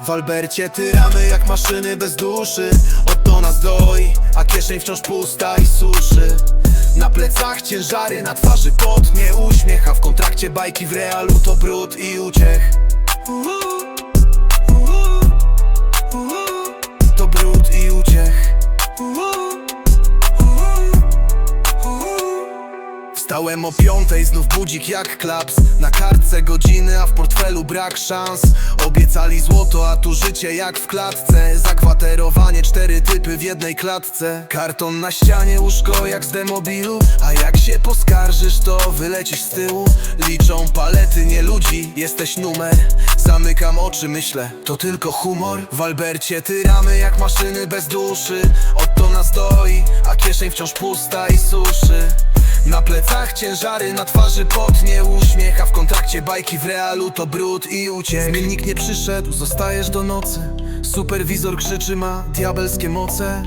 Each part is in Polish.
W Albercie tyramy jak maszyny bez duszy. Oto nas doi, a kieszeń wciąż pusta i suszy. Na plecach ciężary, na twarzy pot, nie uśmiech A w kontrakcie bajki w realu to brud i uciech Wstałem o piątej, znów budzik jak klaps. Na kartce godziny, a w portfelu brak szans. Obiecali złoto, a tu życie jak w klatce. Zakwaterowanie, cztery typy w jednej klatce. Karton na ścianie, łóżko jak z demobilu. A jak się poskarżysz, to wylecisz z tyłu. Liczą palety, nie ludzi, jesteś numer. Zamykam oczy, myślę, to tylko humor. W Albercie tyramy jak maszyny bez duszy. Oto nas doi, a kieszeń wciąż pusta i suszy. Na plecach ciężary, na twarzy pot, nie uśmiech A w kontrakcie bajki w realu to brud i uciek Zmiennik nie przyszedł, zostajesz do nocy Superwizor krzyczy, ma diabelskie moce.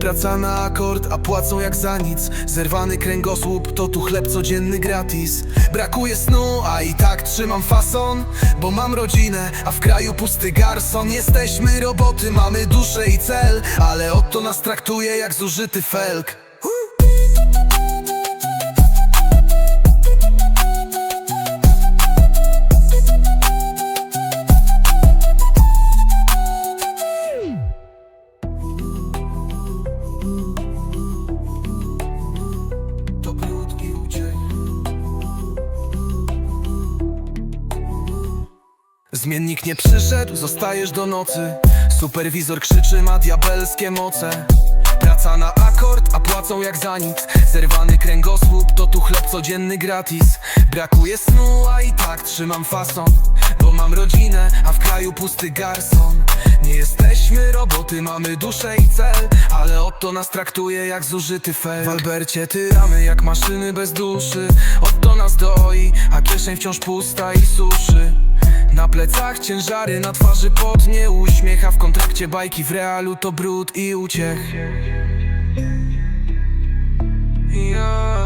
Praca na akord, a płacą jak za nic. Zerwany kręgosłup, to tu chleb codzienny gratis. Brakuje snu, a i tak trzymam fason Bo mam rodzinę, a w kraju pusty garson. Jesteśmy roboty, mamy duszę i cel Ale oto nas traktuje jak zużyty felk Zmiennik nie przyszedł, zostajesz do nocy. Superwizor krzyczy, ma diabelskie moce. Praca na akord, a płacą jak za nic. Zerwany kręgosłup, to tu chleb codzienny gratis. Brakuje snu, a i tak trzymam fason Bo mam rodzinę, a w kraju pusty garson. Nie jesteśmy roboty, mamy duszę i cel Ale oto nas traktuje jak zużyty fel W Albercie tyramy jak maszyny bez duszy Oto nas doi, a kieszeń wciąż pusta i suszy na plecach ciężary, na twarzy pot, nie uśmiech A w kontrakcie bajki w realu to brud i uciech. Ja